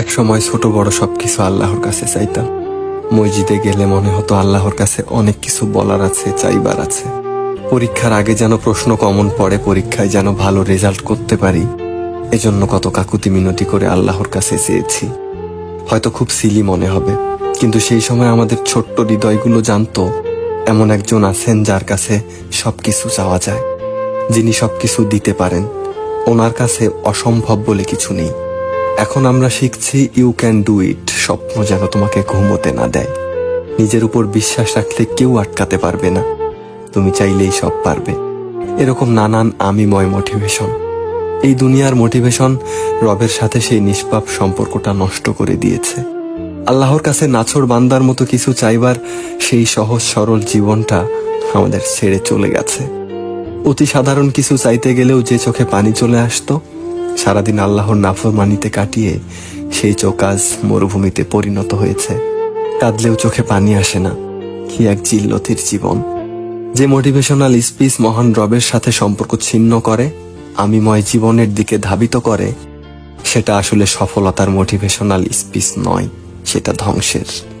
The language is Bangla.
এক সময় ছোট বড় সব কিছু আল্লাহর কাছে চাইতাম। মসজিদে গেলে মনে হতো আল্লাহর কাছে অনেক কিছু বলার আছে, চাইবার আছে। পরীক্ষার আগে যেন প্রশ্ন কমন পড়ে, পরীক্ষায় যেন ভালো রেজাল্ট করতে পারি। এজন্য কত কাকুতি মিনতি করে আল্লাহর কাছে চেয়েছি। হয়তো খুব সিলি মনে হবে, কিন্তু সেই সময় আমাদের ছোট্ট হৃদয়গুলো জানতো, এমন একজন আছেন যার কাছে সব কিছু চাওয়া যায়। যিনি সব কিছু দিতে পারেন, ওনার কাছে অসম্ভব বলে কিছু নেই। এখন আমরা শিখছি ইউ ক্যান ডু ইট স্বপ্ন যেন তোমাকে ঘুমোতে না দেয়। নিজের উপর বিশ্বাস রাখলে কেউ আটকাতে পারবে না। তুমি চাইলেই সব পারবে। এরকম নানান আমিময় মোটিভেশন এই দুনিয়ার মোটিভেশন রবের সাথে সেই নিষ্পাপ সম্পর্কটা নষ্ট করে দিয়েছে। আল্লাহর কাছে নাছর বান্দার মতো কিছু চাইবার সেই সহজ সরল জীবনটা আমাদের ছেড়ে চলে গেছে। অতি সাধারণ কিছু চাইতে গেলেও যে চোখে পানি চলে আসতো সারাদিন আল্লাহর নাফরমানিতে কাটিয়ে সেই চোখ আজ মরুভূমিতে পরিণত হয়েছে। কাঁদলেও চোখে পানি আসে না। কি এক জিল্লতির জীবন। যে মোটিভেশনাল স্পিচ মহান রবের সাথে সম্পর্ক ছিন্ন করে, আমিময় জীবনের দিকে ধাবিত করে, সেটা আসলে সফলতার মোটিভেশনাল স্পিচ নয়, সেটা ধ্বংসের।